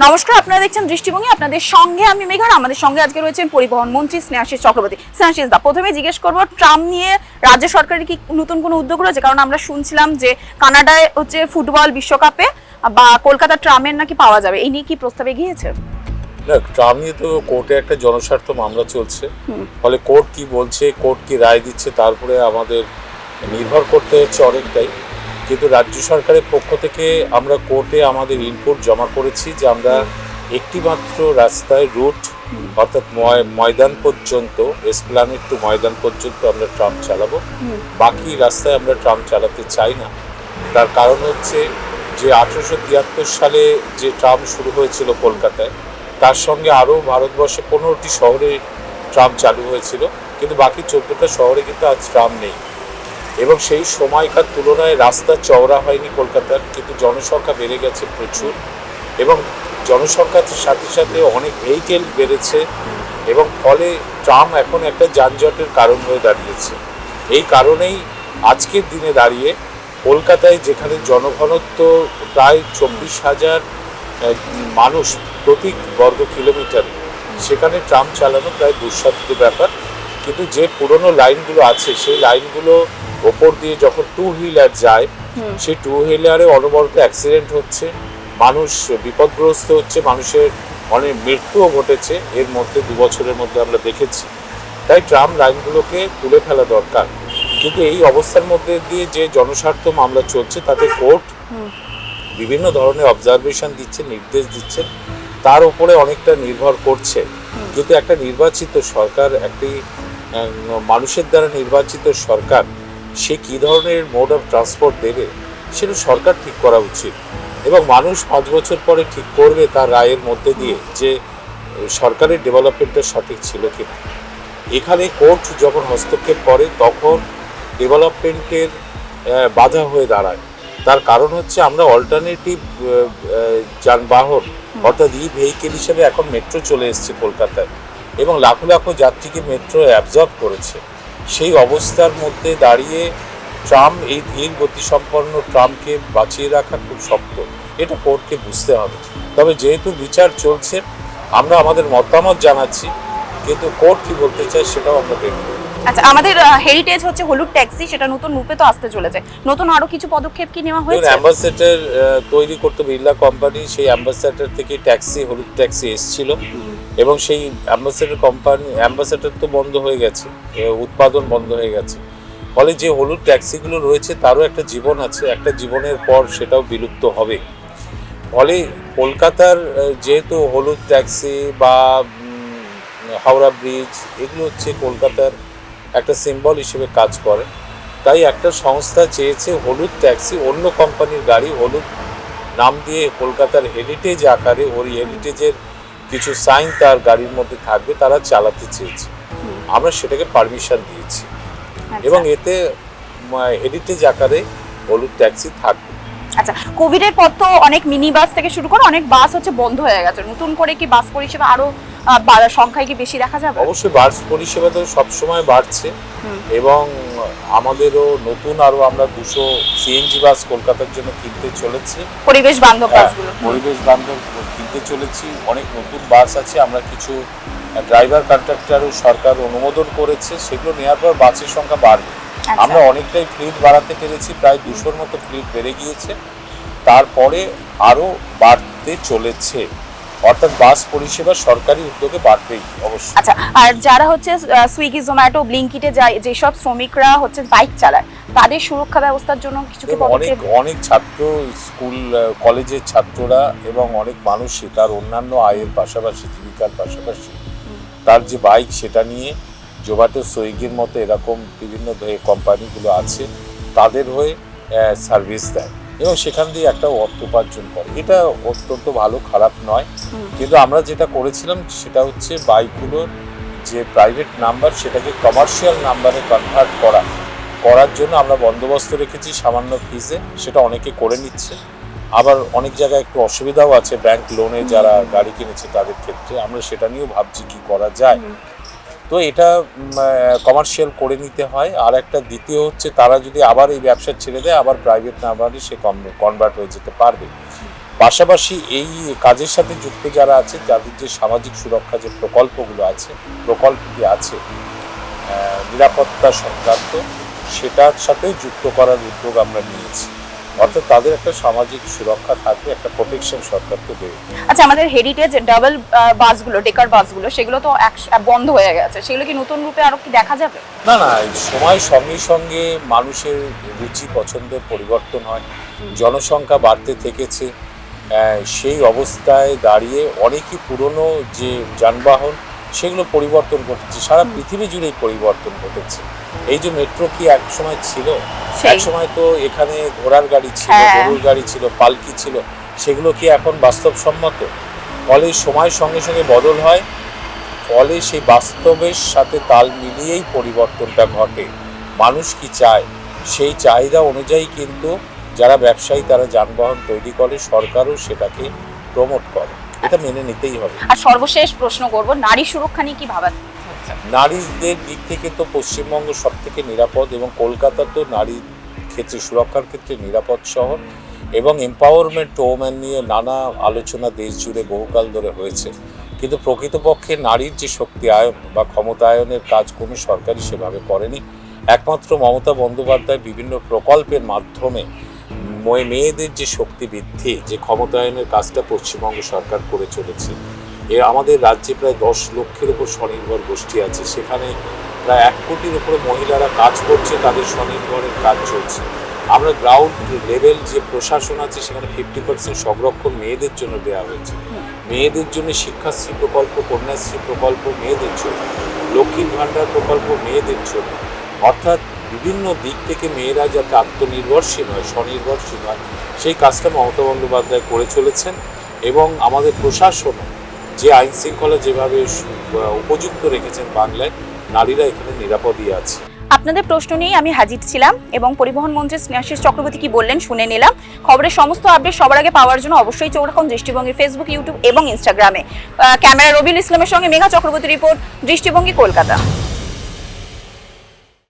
নমস্কার আপনারা দেখছেন দৃষ্টিভঙ্গি। আপনাদের সঙ্গে আমি মেঘার আমাদের সঙ্গে আজকে রয়েছেন পরিবহন মন্ত্রী স্নেহাশিস চক্রবর্তী। স্নেহাশিস দা প্রথমে জিজ্ঞেস করব ট্রাম নিয়ে রাজ্য সরকারের কি নতুন কোনো উদ্যোগ রয়েছে? কারণ আমরা শুনছিলাম যে কানাডায় হচ্ছে ফুটবল বিশ্বকাপে বা কলকাতার ট্রামের নাকি পাওয়া যাবে। এই নিয়ে কি প্রস্তাবে গিয়েছে ট্রাম নিয়ে তো কোর্টে একটা জনস্বার্থ মামলা চলছে। ফলে কোর্ট কি বলছে কোর্ট কি রায় দিচ্ছে তারপরে আমাদের নির্ভর করতে হচ্ছে অনেকটাই। কিন্তু রাজ্য সরকারের পক্ষ থেকে আমরা কোর্টে আমাদের ইনপুট জমা করেছি যে আমরা একটি মাত্র রাস্তায় রুট অর্থাৎ ময়- ময়দান পর্যন্ত এসপ্লানেট টু ময়দান পর্যন্ত আমরা ট্রাম চালাবো। বাকি রাস্তায় আমরা ট্রাম চালাতে চাই না। তার কারণ হচ্ছে যে আঠেরোশো তিয়াত্তর সালে যে ট্রাম শুরু হয়েছিল কলকাতায় তার সঙ্গে আরও ভারতবর্ষে পনেরোটি শহরে ট্রাম চালু হয়েছিল। কিন্তু বাকি চোদ্দোটা শহরে কিন্তু আজ ট্রাম নেই। এবং সেই সময়কার তুলনায় রাস্তা চওড়া হয়নি কলকাতার, কিন্তু জনসংখ্যা বেড়ে গেছে প্রচুর এবং জনসংখ্যার সাথে সাথে অনেক ভেহিকেল বেড়েছে এবং ফলে ট্রাম এখন একটা যানজটের কারণ হয়ে দাঁড়িয়েছে। এই কারণেই আজকের দিনে দাঁড়িয়ে কলকাতায় যেখানে জনঘনত্ব প্রায় চব্বিশ হাজার মানুষ প্রতি বর্গ কিলোমিটার, সেখানে ট্রাম চালানো প্রায় দুঃসাধ্য ব্যাপার। কিন্তু যে পুরনো লাইনগুলো আছে, সেই লাইনগুলো ওপর দিয়ে যখন টু হুইলার যায় সেই টু হুইলারে অনবরত অ্যাক্সিডেন্ট হচ্ছে মানুষ বিপদগ্রস্ত হচ্ছে মানুষের অনেক মৃত্যুও ঘটেছে এর মধ্যে দু বছরের মধ্যে আমরা দেখেছি। তাই ট্রাম লাইনগুলোকে তুলে ফেলা দরকার। কিন্তু এই অবস্থার মধ্যে দিয়ে যে জনস্বার্থ মামলা চলছে তাতে কোর্ট বিভিন্ন ধরনের অবজারভেশন দিচ্ছে নির্দেশ দিচ্ছে তার উপরে অনেকটা নির্ভর করছে। কিন্তু একটা নির্বাচিত সরকার একটি মানুষের দ্বারা নির্বাচিত সরকার সে কী ধরনের মোড অফ ট্রান্সপোর্ট দেবে সেটা সরকার ঠিক করা উচিত। এবং মানুষ পাঁচ বছর পরে ঠিক করবে তার রায়ের মধ্যে দিয়ে যে সরকারের ডেভেলপমেন্টটা সঠিক ছিল কিনা। এখানে কোর্ট যখন হস্তক্ষেপ করে তখন ডেভেলপমেন্টের বাধা হয়ে দাঁড়ায়। তার কারণ হচ্ছে আমরা অল্টারনেটিভ যানবাহন অর্থাৎ ই ভেহিকেল হিসেবে এখন মেট্রো চলে এসেছে কলকাতায়। এবং লাখো লাখো যাত্রীকে মেট্রো অ্যাবজর্ব করেছে। সেই অবস্থার মধ্যে দাঁড়িয়ে ট্রাম এই ধীর গতিসম্পন্ন ট্রামকে বাঁচিয়ে রাখা খুব শক্ত। এটা কোর্টকে বুঝতে হবে। তবে যেহেতু বিচার চলছে আমরা আমাদের মতামত জানাচ্ছি কিন্তু কোর্ট কি বলতে চায় সেটাও আমরা দেখব। আচ্ছা আমাদের হেরিটেজ হচ্ছে হলুদ ট্যাক্সি সেটা নতুন রূপে তো আসতে চলেছে। নতুন আরও কিছু পদক্ষেপ কি নেওয়া হয়েছে? অ্যাম্বাসেডার তৈরি করতে বিড়লা কোম্পানি সেই অ্যাম্বাসেডার থেকে ট্যাক্সি হলুদ ট্যাক্সি এসেছিল। এবং সেই অ্যাম্বাসেডার কোম্পানি, অ্যাম্বাসেডার তো বন্ধ হয়ে গেছে উৎপাদন বন্ধ হয়ে গেছে। ফলে যে হলুদ ট্যাক্সিগুলো রয়েছে, তারও একটা জীবন আছে, একটা জীবনের পর সেটাও বিলুপ্ত হবে। ফলে কলকাতার যেহেতু হলুদ ট্যাক্সি বা হাওড়া ব্রিজ, এগুলো হচ্ছে কলকাতার একটা সিম্বল হিসেবে কাজ করে। তাই একটা সংস্থা চেয়েছে হলুদ ট্যাক্সি, অন্য কোম্পানির গাড়ি হলুদ নাম দিয়ে কলকাতার হেরিটেজ আকারে ওর হেরিটেজের কিছু সাইন তার গাড়ির মধ্যে থাকবে তারা চালাতে চেয়েছে। আমরা সেটাকে পারমিশন দিয়েছি। আচ্ছা। এবং এতে হেরিটেজ আকারে হলুদ ট্যাক্সি থাকবে। আচ্ছা কোভিড এর পর তো অনেক মিনি বাস থেকে শুরু করে অনেক বাস হচ্ছে বন্ধ হয়ে গেছে। নতুন করে কি বাস পরিষেবা আরও সংখ্যায় কি বেশি দেখা যাবে? অবশ্যই বাস পরিষেবা তো সবসময় বাড়ছে। এবং আমাদেরও নতুন আরও আমরা দুশো সিএনজি বাস কলকাতার জন্য কিনতে চলেছি। পরিবেশ বান্ধব হ্যাঁ, পরিবেশ বান্ধব কিনতে চলেছি। অনেক নতুন বাস আছে আমরা কিছু ড্রাইভার কন্ট্রাক্টরও সরকার অনুমোদন করেছে সেগুলো নেওয়ার পর বাসের সংখ্যা বাড়বে। আচ্ছা। আমরা অনেকটাই ফ্লিট বাড়াতে পেরেছি প্রায় দুশোর মতো ফ্লিট বেড়ে গিয়েছে। তারপরে আরও বাড়তে চলেছে। অর্থাৎ বাস পরিষেবা সরকারি উদ্যোগে বাড়বেই অবশ্যই। আচ্ছা আর যারা হচ্ছে সুইগি জোম্যাটো ব্লিঙ্কিটে যায় যেসব শ্রমিকরা হচ্ছে বাইক চালায় তাদের সুরক্ষা ব্যবস্থার জন্য কিছু কি অনেক অনেক ছাত্র স্কুল কলেজের ছাত্ররা এবং অনেক মানুষই তার অন্যান্য আয়ের পাশাপাশি জীবিকার পাশাপাশি তার যে বাইক সেটা নিয়ে জোম্যাটো সুইগির মতো এরকম বিভিন্ন কোম্পানিগুলো আছে তাদের হয়ে সার্ভিস দেয়। এবং সেখান দিয়ে একটা অর্থ উপার্জন করে। এটা অত্যন্ত ভালো খারাপ নয়। কিন্তু আমরা যেটা করেছিলাম সেটা হচ্ছে বাইকগুলোর যে প্রাইভেট নাম্বার সেটাকে কমার্শিয়াল নাম্বারে কনভার্ট করা। করার জন্য আমরা বন্দোবস্ত রেখেছি সামান্য ফিজে সেটা অনেকে করে নিচ্ছে। আবার অনেক জায়গায় একটু অসুবিধাও আছে ব্যাংক লোনে যারা গাড়ি কিনেছে তাদের ক্ষেত্রে। আমরা সেটা নিয়েও ভাবছি কি করা যায়। তো এটা কমার্শিয়াল করে নিতে হয়। আর একটা দ্বিতীয় হচ্ছে, তারা যদি আবার এই ব্যবসা ছেড়ে দেয়, আবার প্রাইভেট না নাম্বারে সে কনভার্ট হয়ে যেতে পারবে। পাশাপাশি এই কাজের সাথে যুক্ত যারা আছে যাদের যে সামাজিক সুরক্ষা যে প্রকল্পগুলো আছে, প্রকল্পটি আছে নিরাপত্তা সংক্রান্ত, সেটার সাথে যুক্ত করার উদ্যোগ আমরা নিয়েছি। অর্থাৎ তাদের একটা সামাজিক সুরক্ষা থাকবে একটা প্রোটেকশন সরকারকে দেবে। আচ্ছা আমাদের হেরিটেজ ডাবল বাসগুলো ডেকার বাসগুলো সেগুলো তো বন্ধ হয়ে গেছে। সেগুলো কি নতুন রূপে আরও কি দেখা যাবে? না না সময় সঙ্গে সঙ্গে মানুষের রুচি পছন্দের পরিবর্তন হয়। জনসংখ্যা বাড়তে থেকেছে। সেই অবস্থায় দাঁড়িয়ে অনেকই পুরনো যে যানবাহন সেগুলো পরিবর্তন ঘটেছে। সারা পৃথিবী জুড়েই পরিবর্তন ঘটেছে। এই যে মেট্রো কি এক সময় ছিল? সেই। এক সময় তো এখানে ঘোড়ার গাড়ি ছিল হ্যাঁ। গরুর গাড়ি ছিল পালকি ছিল। সেগুলো কি এখন বাস্তবসম্মত? ফলে সময়ের সঙ্গে সঙ্গে বদল হয়। ফলে সেই বাস্তবের সাথে তাল মিলিয়েই পরিবর্তনটা ঘটে। মানুষ কি চায়? সেই চাহিদা অনুযায়ী কিন্তু যারা ব্যবসায়ী তারা যানবাহন তৈরি করে সরকারও সেটাকে প্রমোট করে। এটা মেনে নিতেই হবে। আর সর্বশেষ প্রশ্ন করব নারী সুরক্ষা নিয়ে কি ভাবা নারীদের দিক থেকে তো পশ্চিমবঙ্গ সব থেকে নিরাপদ এবং কলকাতা তো নারীর ক্ষেত্রে সুরক্ষার ক্ষেত্রে নিরাপদ শহর এবং এম্পাওয়ারমেন্ট ওম্যান নিয়ে নানা আলোচনা দেশ জুড়ে বহুকাল ধরে হয়েছে। কিন্তু প্রকৃতপক্ষে নারীর যে শক্তি আয়ন বা ক্ষমতায়নের কাজ কোনো সরকারই সেভাবে করেনি। একমাত্র মমতা বন্দ্যোপাধ্যায় বিভিন্ন প্রকল্পের মাধ্যমে মেয়েদের যে শক্তি বৃদ্ধি, যে ক্ষমতায়নের কাজটা পশ্চিমবঙ্গ সরকার করে চলেছে, এ আমাদের রাজ্যে প্রায় দশ লক্ষের উপর স্বনির্ভর গোষ্ঠী আছে। সেখানে প্রায় এক কোটির উপরে মহিলারা কাজ করছে, তাদের স্বনির্ভরের কাজ চলছে। আমরা গ্রাউন্ড লেভেল যে প্রশাসন আছে, সেখানে ফিফটি পার্সেন্ট সংরক্ষণ মেয়েদের জন্য দেওয়া হয়েছে। মেয়েদের জন্য শিক্ষাশ্রী প্রকল্প, কন্যাশ্রী প্রকল্প মেয়েদের জন্য, লক্ষ্মীর ভাণ্ডার প্রকল্প মেয়েদের জন্য। অর্থাৎ বিভিন্ন দিক থেকে মেয়েরা যাতে আত্মনির্ভরশীল হয়, স্বনির্ভরশীল হয়, সেই কাজটা মমতা বন্দ্যোপাধ্যায় করে চলেছেন এবং আমাদের প্রশাসন যে আইন শৃঙ্খলা যেভাবে উপযুক্ত রেখেছেন বাংলায়, নারীরা এখানে নিরাপদই আছে। আপনাদের প্রশ্ন নিয়েই আমি হাজির ছিলাম এবং পরিবহন মন্ত্রী স্নেহাশিস চক্রবর্তী কি বললেন শুনে নিলাম। খবরের সমস্ত আপডেট সবার আগে পাওয়ার জন্য অবশ্যই চোখ রাখুন দৃষ্টিভঙ্গি ফেসবুক ইউটিউব এবং ইনস্টাগ্রামে ক্যামেরা রবিউল ইসলামের সঙ্গে মেঘা চক্রবর্তী রিপোর্ট, দৃষ্টিভঙ্গি কলকাতা।